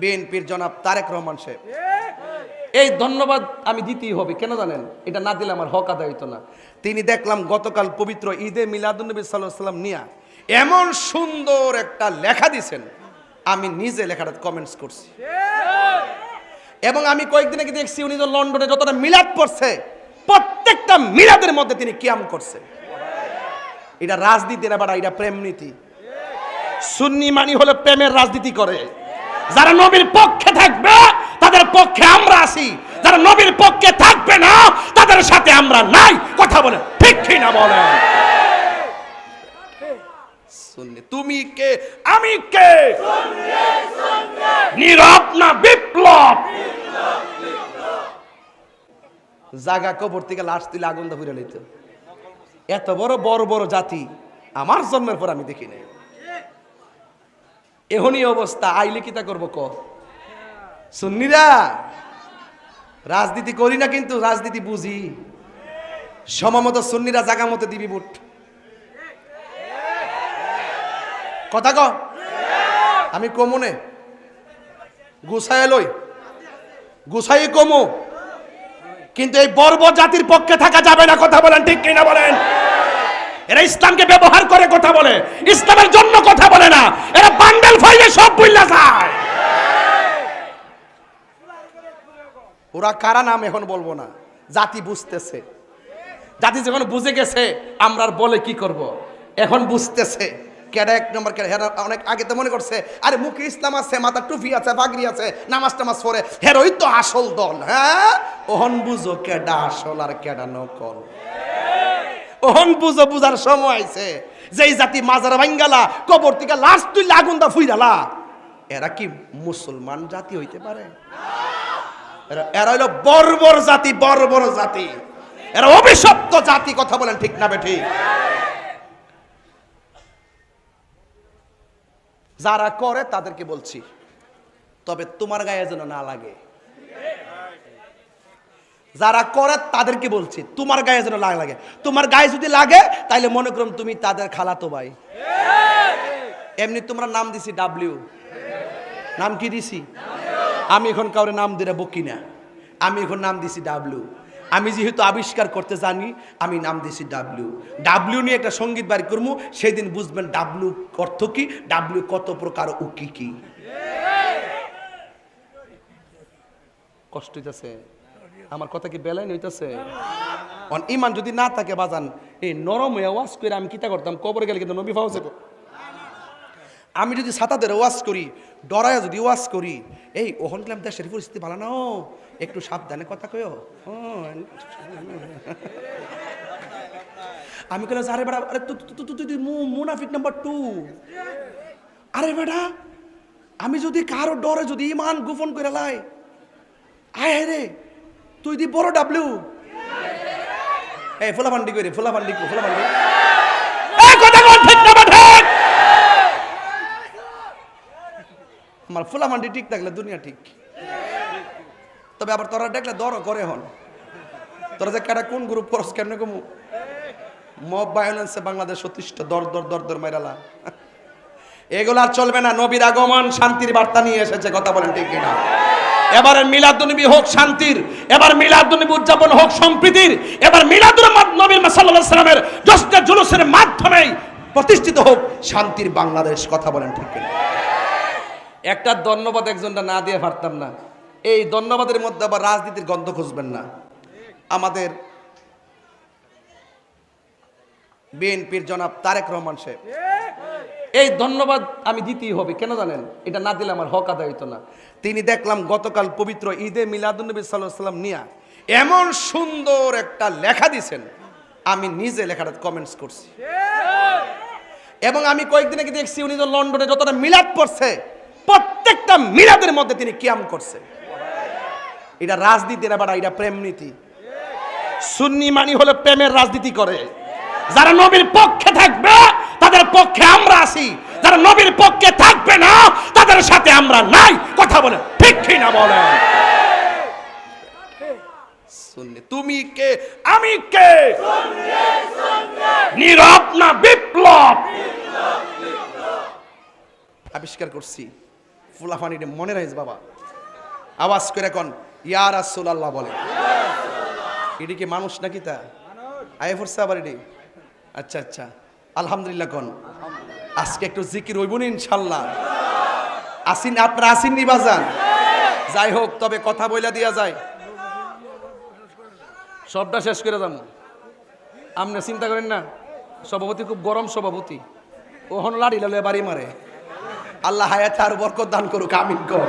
বিএনপির জনাব তারেক রহমান সাহেব। এই ধন্যবাদ আমি দিতেই হবে কেন জানেন? এটা না দিলে আমার হক আদায় হইতো না। তিনি দেখলাম গতকাল পবিত্র ঈদে মিলাদুন্নবী সাল্লাহ সাল্লাম নিয়া এমন সুন্দর একটা লেখা দিছেন। আমি নিজে লেখাটা কমেন্টস করছি। এবং আমি কয়েকদিন আগে দেখছি উনি তো লন্ডনে যতটা মিলাদ করছে প্রত্যেকটা মিলাদের মধ্যে তিনি কিয়াম করছে। এটা রাজনীতি না বাড়া এটা প্রেম নীতি সুন্নি মানি হলে প্রেমের রাজনীতি করে। যারা নবীর পক্ষে থাকবে তাদের পক্ষে আমরা আছি। যারা নবীর পক্ষে থাকবে না তাদের সাথে আমরা নাই। কথা বলে ঠিক কি না বলে তুমি কে? আমি কে? নীরব না বিপ্লব? জাগা কবর থেকে লাশ তুলে আগুন ফুরে লইতো। এত বড় বড় বড় জাতি আমার জন্মের পর আমি দেখি নাই। এহনই অবস্থা আইলে কি তা করব ক? সুন্নিরা, রাজনীতি করি না কিন্তু রাজনীতি বুঝি। সমমত সুন্নিরা জাগা মতো দিবি বুট। কথা ক? আমি কমনে গুছায় লই। গুছাই কমু। কিন্তু এই বর্বর জাতির পক্ষে থাকা যাবে না কথা বলেন, ঠিক কিনা বলেন? এরা ইসলামকে ব্যবহার করে কথা বলে। ইসলামের জন্য কথা বলে না। এরা বান্ডেল ফাইলে সব বুঝলা যায়। ওরা কারা নাম এখন বলব না? জাতি বুঝতেছে। জাতি যখন বুঝে গেছে, আমরা আর বলে কি করব। এখন বুঝতেছে। কেডা এক নম্বর কেডা? হেরা অনেক আগে তো মনে করছে, আরে মুখে ইসলাম আছে, মাথা টুপি আছে, বাগরি আছে, নামাজ টামাজ পড়ে। হেরোই তো আসল দল হ্যাঁ? ওহন বুঝো কেডা আসল আর কেডা নকল। ওহন বুঝো, বুঝার সময় আছে যেই জাতি মাজার ভাঙ্গালা, কবর থেকে লাশ তুই আগুন দা ফুইরালা। এরা কি মুসলমান জাতি হইতে পারে? এরা- হইল বর্বর জাতি বর্বর জাতি। এরা অভিশপ্ত জাতি, কথা বলেন ঠিক না বেঠিক যারা করে তাদেরকে বলছি, তবে তোমার গায়ে যেন না লাগে। যারা করে তাদেরকে বলছি, তোমার গায়ে যেন লাগ লাগে। তোমার গায়ে যদি লাগে, তাইলে মনে করুন তুমি তাদের খালাতো ভাই। এমনি তোমরা নাম দিছি ডাব্লিউ নাম কি দিছি? আমি এখন কাউরে নাম দিলে বকি না। আমি এখন নাম দিছি ডাব্লিউ আমি যেহেতু আবিষ্কার করতে জানি, আমি নাম দিছি ডাব্লিউ ডাব্লিউ নিয়ে একটা সংগীত বাড়ি করব সেদিন বুঝবেন ডাব্লিউ অর্থ কি ডাব্লিউ কত প্রকার ও কি কি। কষ্ট হইতেছে। আমার কথা কি বেলায় হইতেছে? অন ইমান যদি না থাকে বাজান, এই নরম হয়ে ওয়াজ করে আমি কিতা করতাম? কবরে গেলে কিন্তু নবী ফাউসে আমি যদি ছাতাদের ওয়াজ করি, ডরায় যদি ওয়াজ করি, এই ওহন গেলাম দেশের পরিস্থিতি ভালো না একটু সাবধানে কথা কয় আমি কইলাম আরে বেড়া আরে তুই মুনাফিক নাম্বার টু। আরে বেটা, আমি যদি কারও ডরে যদি ইমান গোপন করে লাই, আয় রে। তুই দি বড় ডাবলু এই ফুলাফান্ডি কই রে ফুলাফান্ডি কই ফুলাফান্ডি এই, কথা কোন ঠিক না বা ঠিক? আমার থাকলে দুনিয়া ঠিক। তবে আবার তোরা দেখলে দরও করে হন। তোরা যে কেটা কোন গ্রুপ করস কেমনে কমু? মব ভায়োলেন্সে বাংলাদেশ অতিষ্ঠ, দর দর দর দর মাইরালা। এগুলো আর চলবে না। নবীর আগমন, শান্তির বার্তা নিয়ে এসেছে, কথা বলেন ঠিক কিনা? এবারে মিলাদুনবী হোক শান্তির, এবার মিলাদুনবী উদযাপন হোক সম্প্রীতির, এবার মিলাদুল নবী সাল্লাল্লাহু সাল্লামের জশ্নে জুলুসের মাধ্যমেই প্রতিষ্ঠিত হোক, শান্তির বাংলাদেশ কথা বলেন ঠিক একটা ধন্যবাদ একজনটা না দিয়ে পারতাম না। এই ধন্যবাদের মধ্যে আবার রাজনীতির গন্ধ খুঁজবেন না। আমাদের বিএনপির জনাব তারেক রহমান সাহেব। এই ধন্যবাদ আমি দিতেই হবে, কেন জানেন? এটা না দিলে আমার হক আদায় হইতো না। তিনি দেখলাম গতকাল পবিত্র ঈদে মিলাদুন্নবী সাল্লাহ সাল্লাম নিয়া এমন সুন্দর একটা লেখা দিছেন। আমি নিজে লেখাটা কমেন্টস করছি। এবং আমি কয়েকদিন আগে দেখছি উনি তো লন্ডনে যতটা মিলাদ করছে প্রত্যেকটা মিলাদের মধ্যে তিনি কিয়াম করছে। এটা রাজনীতি না বাড়া এটা প্রেম নীতি। সুন্নি মানি হলে প্রেমের রাজনীতি করে। যারা নবীর পক্ষে থাকবে তাদের পক্ষে আমরা আছি। যারা নবীর পক্ষে থাকবে না, তাদের সাথে আমরা নাই। কথা বলে ঠিক কি না তুমি কে? আমি কে? নীরব না বিপ্লব? আবিষ্কার করছি। ফুলাফানি মনে রাখিস বাবা। আওয়াজ করে এখন ইয়া রাসুল আল্লাহ বলে। এটি কি মানুষ নাকি তা? আয় ফুরছে আবার এটি? আচ্ছা আচ্ছা। আলহামদুলিল্লাহ কোন? আজকে একটু জিকির হইব নি ইনশাল্লাহ। আসিন, আপনারা আসিননি বাজান? যাই হোক, তবে কথা বইলা দিয়া যায়। সবটা শেষ করে যাব। আপনি চিন্তা করেন না, সভাপতি খুব গরম সভাপতি। ও হন লাড়ি লালে বাড়ি মারে। আল্লাহ হায়াতে আর বরকত দান করুক, আমিন কর।